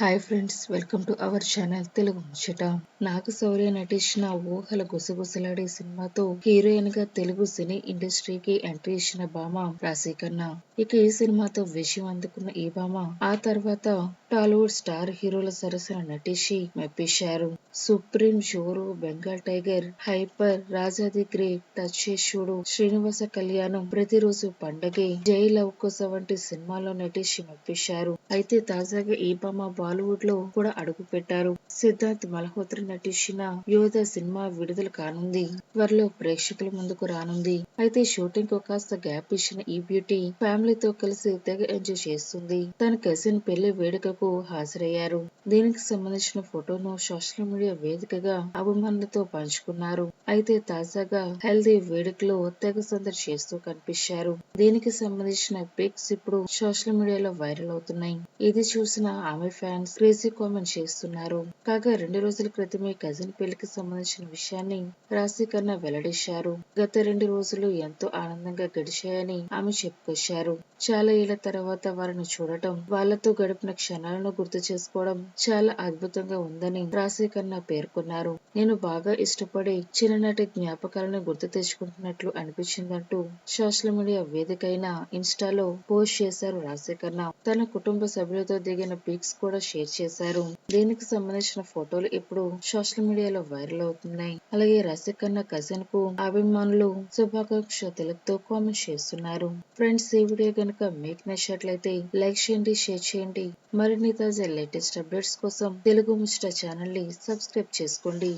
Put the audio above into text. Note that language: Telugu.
Hi friends welcome to our channel Telugu ముచ్చట నాగ శౌర్య నటించిన ఊహల గుసగుసలాడే సినిమాతో హీరోయిన్గా తెలుగు సినీ ఇండస్ట్రీకి ఎంట్రీ ఇచ్చిన భామ రాశి ఖన్నా ఇక ఈ సినిమాతో విషయం అందుకున్న ఈ భామ ఆ తర్వాత టాలీవుడ్ స్టార్ హీరోల సరసన నటించి మెప్పించారు. Supreme షోరు Bengal tiger hyper Raja the great touch Srinivasa Kalyanam Prathi Roju Pandage జై లవ్ కోస వంటి సినిమాలో నటించి మెప్పించారు. అయితే తాజాగా ఈ భామ బాలీవుడ్లో కూడా అడుగు పెట్టారు. సిద్ధార్థ్ మల్హోత్రి నటించిన యోధ సినిమా విడుదల కానుంది. త్వరలో ప్రేక్షకుల ముందుకు రానుంది. అయితే షూటింగ్కు కాస్త గ్యాప్ ఇచ్చిన ఈ బ్యూటీ ఫ్యామిలీతో కలిసి తెగ ఎంజాయ్ చేస్తుంది. తన కజిన్ పెళ్ళి వేడుకకు హాజరయ్యారు. దీనికి సంబంధించిన ఫోటోను సోషల్ మీడియా వేదికగా అభిమానులతో పంచుకున్నారు. అయితే తాజాగా హెల్దీ వేడుకలో తెగ సందడి చేస్తూ కనిపించారు. దీనికి సంబంధించిన పిక్స్ ఇప్పుడు సోషల్ మీడియాలో వైరల్ అవుతున్నాయి. ఇది చూసిన ఆమె ఫ్యాన్ ఫ్యాన్స్ క్రేజీ కామెంట్ చేస్తున్నారు. కాగా రెండు రోజుల క్రితమే కజిన్ పెళ్ళికి సంబంధించిన విషయాన్ని రాశి కన్నా వెల్లడించారు గత రెండు రోజులు ఎంతో ఆనందంగా గడిచాయని ఆమె చెప్పుకొచ్చారు. చాలా ఏళ్ళ తర్వాత వారిని చూడటం వాళ్ళతో గడిపిన క్షణాలను గుర్తు చేసుకోవడం చాలా అద్భుతంగా ఉందని రాశి కన్నా పేర్కొన్నారు. నేను బాగా ఇష్టపడి చిన్ననాటి జ్ఞాపకాలను గుర్తు తెచ్చుకుంటున్నట్లు అనిపించిందంటూ సోషల్ మీడియా వేదికైన ఇన్స్టాలో పోస్ట్ చేశారు రాశి కన్నా తన కుటుంబ సభ్యులతో దిగిన పిక్స్ కూడా షేర్ చేశారు. దీనికి సంబంధించిన ఫోటోలు ఇప్పుడు సోషల్ మీడియాలో వైరల్ అవుతున్నాయి. అలాగే రసిక్ కన్నా కజిన్కు అభిమానులు శుభాకాంక్షలతో కామెంట్ చేస్తున్నారు. ఫ్రెండ్స్ ఈ వీడియో కనుక మీకు నచ్చినట్లయితే లైక్ చేయండి షేర్ చేయండి. మరిన్ని తాజా లేటెస్ట్ అప్డేట్స్ కోసం తెలుగు ముచ్చట ఛానల్ని సబ్స్క్రైబ్ చేసుకోండి.